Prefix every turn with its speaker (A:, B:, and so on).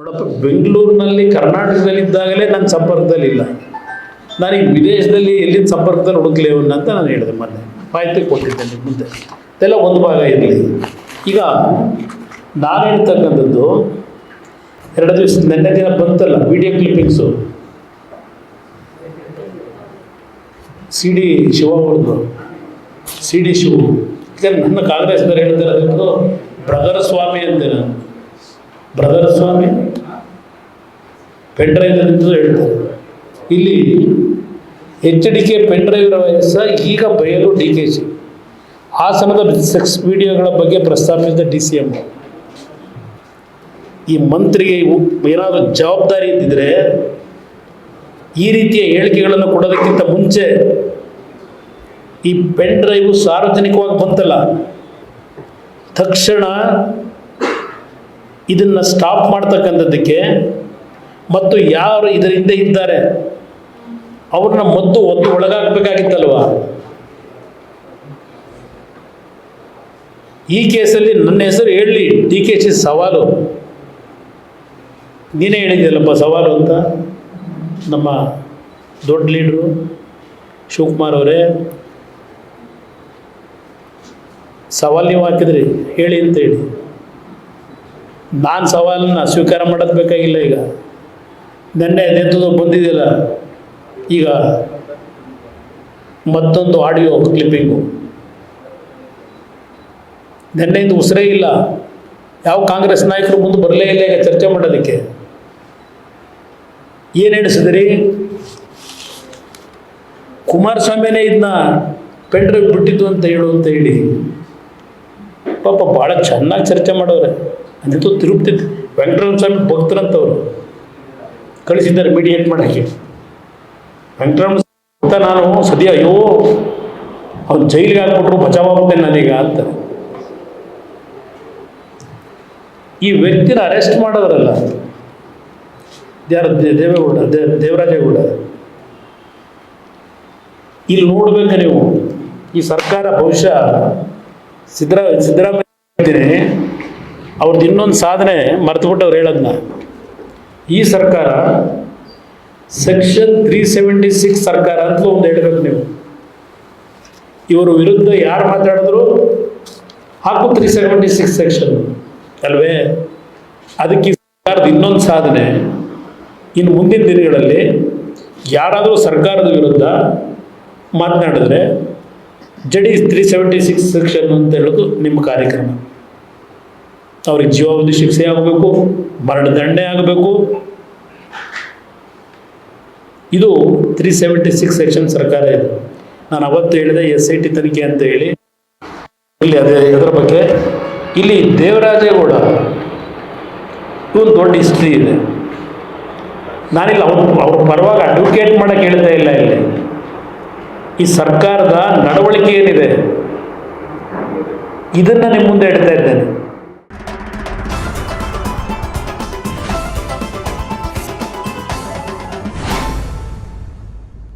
A: ನೋಡಪ್ಪ, ಬೆಂಗಳೂರಿನಲ್ಲಿ ಕರ್ನಾಟಕದಲ್ಲಿ ಇದ್ದಾಗಲೇ ನನ್ನ ಸಂಪರ್ಕದಲ್ಲಿಲ್ಲ. ನಾನು ಈ ವಿದೇಶದಲ್ಲಿ ಎಲ್ಲಿನ ಸಂಪರ್ಕದಲ್ಲಿ ಹುಡುಕ್ಲಿ ಅಂತ ನಾನು ಹೇಳಿದೆ ಮೊನ್ನೆ. ಮಾಹಿತಿ ಕೊಟ್ಟಿದ್ದೆ ನಿಮ್ಮ ಮುಂದೆ. ಇದೆಲ್ಲ ಒಂದು ಭಾಗ ಇರಲಿ. ಈಗ ನಾನು ಹೇಳ್ತಕ್ಕಂಥದ್ದು, ಎರಡು ದಿವಸ, ನೆನ್ನೆ ದಿನ ಬಂತಲ್ಲ video clippings C D Shiva ಅವ್ರದ್ದು. C D Shiva. ಈಗ ನನ್ನ ಕಾಂಗ್ರೆಸ್ನವ್ರು ಹೇಳ್ತಾರೆ ಬ್ರದರ್ ಸ್ವಾಮಿ ಅಂತೇನೆ ಬ್ರದರ್ ಸ್ವಾಮಿ ಪೆಂಡ್ರೈವ್ ಅಂತ ಹೇಳ್ತಾರೆ ಇಲ್ಲಿ ಎಚ್ ಡಿ ಕೆ ಪೆನ್ಡ್ರೈವ್ರ ವಯಸ್ಸ ಈಗ ಬಯಲು ಡಿ ಕೆ ಸಿ ಹಾಸನದ ಸೆಕ್ಸ್ ವಿಡಿಯೋಗಳ ಬಗ್ಗೆ ಪ್ರಸ್ತಾಪಿಸಿದ ಡಿ ಸಿ ಎಂ ಈ ಮಂತ್ರಿಗೆ ಏನಾದರೂ ಜವಾಬ್ದಾರಿ ಇದ್ದಿದ್ರೆ ಈ ರೀತಿಯ ಹೇಳಿಕೆಗಳನ್ನು ಕೊಡೋದಕ್ಕಿಂತ ಮುಂಚೆ ಈ ಪೆನ್ ಡ್ರೈವು ಸಾರ್ವಜನಿಕವಾಗಿ ಬಂತಲ್ಲ, ತಕ್ಷಣ ಇದನ್ನು ಸ್ಟಾಪ್ ಮಾಡ್ತಕ್ಕಂಥದ್ದಕ್ಕೆ ಮತ್ತು ಯಾರು ಇದರ ಹಿಂದೆ ಇದ್ದಾರೆ? ಅವ್ರನ್ನ ಮೊದ್ದು ಒತ್ತು ಒಳಗಾಗಬೇಕಾಗಿತ್ತಲ್ವ ಈ ಕೇಸಲ್ಲಿ ನನ್ನ ಹೆಸರು ಹೇಳಲಿ ಡಿ ಕೆ ಶಿ ಸವಾಲು. ನೀನೇ ಹೇಳಿದ್ಯಲ್ಲಪ್ಪ ಸವಾಲು ಅಂತ? ನಮ್ಮ ದೊಡ್ಡ ಲೀಡ್ರು ಶಿವಕುಮಾರ್ ಅವರೇ. ಸವಾಲು ನೀವು ಹಾಕಿದ್ರಿ. ಹೇಳಿ ಅಂತ ಹೇಳಿ. ನಾನು ಸವಾಲನ್ನು ಸ್ವೀಕಾರ ಮಾಡೋದು ಬೇಕಾಗಿಲ್ಲ ಈಗ. ನೆನ್ನೆ ನೇತೃತ್ವ ಬಂದಿದ್ದಿಲ್ಲ. ಈಗ ಮತ್ತೊಂದು ಆಡಿಯೋ ಕ್ಲಿಪ್ಪಿಂಗು ನೆನ್ನೆಯಿಂದ ಉಸಿರೇ ಇಲ್ಲ. ಯಾವ ಕಾಂಗ್ರೆಸ್ ನಾಯಕರು ಮುಂದೆ ಬರಲೇ ಇಲ್ಲ ಈಗ ಚರ್ಚೆ ಮಾಡೋದಕ್ಕೆ. ಏನು ಎಣಿಸಿದ್ರಿ? ಕುಮಾರಸ್ವಾಮಿನೇ ಇದನ್ನ ಪೆಂಡ್ರೈವ್ ಬಿಟ್ಟಿದ್ದು ಅಂತ ಹೇಳು ಅಂತ ಹೇಳಿ. ಪಾಪ ಭಾಳ ಚೆನ್ನಾಗಿ ಚರ್ಚೆ ಮಾಡೋರೆ. ಅಂದಿತ್ತು ತಿರುಪತಿ ವೆಂಕಟರಮಣ ಸ್ವಾಮಿ ಭಕ್ತರಂತವರು. ಕಳಿಸಿದ್ದಾರೆ ಮೀಡಿಯೇಟ್ ಮಾಡೋಕ್ಕೆ. ವೆಂಕಟರಮಣ ಅಂತ ನಾನು, ಸದ್ಯ ಅಯ್ಯೋ ಅವ್ನು ಜೈಲಿಗೆ ಹಾಕ್ಬಿಟ್ರು ಬಚಾವಾಗ್ತೇನೆ ನಾನೀಗ ಅಂತ. ಈ ವ್ಯಕ್ತಿನ ಅರೆಸ್ಟ್ ಮಾಡೋದ್ರಲ್ಲ, ಯಾರು ದೇವೇಗೌಡ, ದೇ, ದೇವರಾಜೇಗೌಡ? ಇಲ್ಲಿ ನೋಡ್ಬೇಕು ನೀವು, ಈ ಸರ್ಕಾರ ಬಹುಶಃ ಸಿದ್ದರಾ ಸಿದ್ದರಾಮಯ್ಯ ಹೇಳ್ತೀನಿ ಅವ್ರದ್ದು ಇನ್ನೊಂದು ಸಾಧನೆ ಮರ್ತುಬಿಟ್ಟವ್ರು ಹೇಳೋದನ್ನ ಈ ಸರ್ಕಾರ ಸೆಕ್ಷನ್ ತ್ರೀ ಸೆವೆಂಟಿ ಸಿಕ್ಸ್ ಸರ್ಕಾರ ಅಂತಲೂ ಒಂದು ಹೇಳಬೇಕು ನೀವು. ಇವರ ವಿರುದ್ಧ ಯಾರು ಮಾತಾಡಿದ್ರು? ಹಾಕು ತ್ರೀ ಸೆವೆಂಟಿ ಸಿಕ್ಸ್ ಸೆಕ್ಷನ್ ಅಲ್ವೇ? ಅದಕ್ಕೆ ಸರ್ಕಾರದ ಇನ್ನೊಂದು ಸಾಧನೆ, ಇನ್ನು ಮುಂದಿನ ದಿನಗಳಲ್ಲಿ ಯಾರಾದರೂ ಸರ್ಕಾರದ ವಿರುದ್ಧ ಮಾತನಾಡಿದ್ರೆ ಜಡಿ ತ್ರೀ ಸೆವೆಂಟಿ ಸಿಕ್ಸ್ ಸೆಕ್ಷನ್ ಅಂತ ಹೇಳೋದು ನಿಮ್ಮ ಕಾರ್ಯಕ್ರಮ. ಅವ್ರಿಗೆ ಜೀವಾವಧಿ ಶಿಕ್ಷೆ ಆಗಬೇಕು ಮರಣದಂಡೆ ಆಗಬೇಕು. ಇದು ತ್ರೀ ಸೆವೆಂಟಿ ಸಿಕ್ಸ್ ಸೆಕ್ಷನ್ ಸರ್ಕಾರ ಇದೆ. ನಾನು ಅವತ್ತು ಹೇಳಿದೆ ಎಸ್ ಐ ಟಿ ತನಿಖೆ ಅಂತ ಹೇಳಿ. ಇಲ್ಲಿ ಅದೇ ಅದರ ಬಗ್ಗೆ. ಇಲ್ಲಿ ದೇವರಾಜೇಗೌಡ, ಇವನ್ ದೊಡ್ಡ ಹಿಸ್ಟ್ರಿ ಇದೆ. ನಾನಿಲ್ಲ ಅವ್ರ ಅವ್ರ ಪರವಾಗಿ ಅಡ್ವೊಕೇಟ್ ಮಾಡಕ್ಕೆ ಹೇಳ್ತಾ ಇಲ್ಲ ಇಲ್ಲಿ. ಈ ಸರ್ಕಾರದ ನಡವಳಿಕೆ ಏನಿದೆ? ಇದನ್ನು ನಿಮ್ಮ ಮುಂದೆ ಇಡ್ತಾ ಇದ್ದೇನೆ.